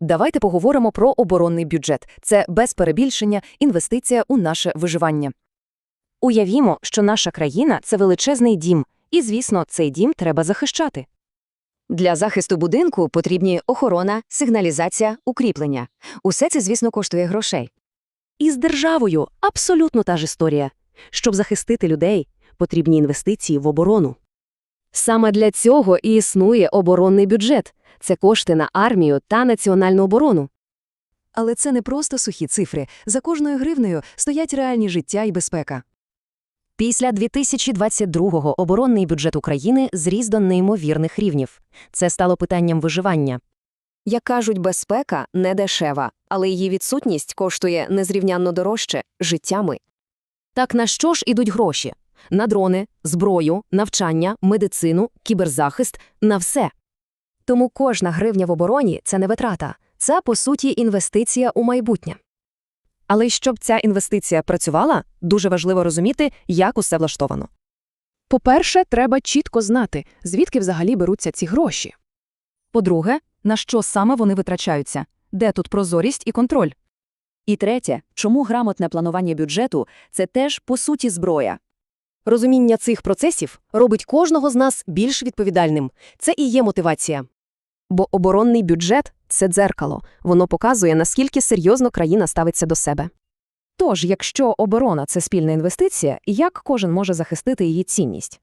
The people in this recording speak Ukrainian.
Давайте поговоримо про оборонний бюджет. Це без перебільшення інвестиція у наше виживання. Уявімо, що наша країна це величезний дім, і, звісно, цей дім треба захищати. Для захисту будинку потрібні охорона, сигналізація, укріплення. Усе це, звісно, коштує грошей. І з державою абсолютно та ж історія. Щоб захистити людей, потрібні інвестиції в оборону. Саме для цього і існує оборонний бюджет. Це кошти на армію та національну оборону. Але це не просто сухі цифри. За кожною гривнею стоять реальні життя і безпека. Після 2022-го оборонний бюджет України зріс до неймовірних рівнів. Це стало питанням виживання. Як кажуть, безпека не дешева, але її відсутність коштує незрівнянно дорожче життями. Так на що ж ідуть гроші? На дрони, зброю, навчання, медицину, кіберзахист, на все. Тому кожна гривня в обороні – це не витрата. Це, по суті, інвестиція у майбутнє. Але щоб ця інвестиція працювала, дуже важливо розуміти, як усе влаштовано. По-перше, треба чітко знати, звідки взагалі беруться ці гроші. По-друге, на що саме вони витрачаються? Де тут прозорість і контроль? І третє, чому грамотне планування бюджету – це теж, по суті, зброя. Розуміння цих процесів робить кожного з нас більш відповідальним. Це і є мотивація. Бо оборонний бюджет – це дзеркало. Воно показує, наскільки серйозно країна ставиться до себе. Тож, якщо оборона – це спільна інвестиція, як кожен може захистити її цінність?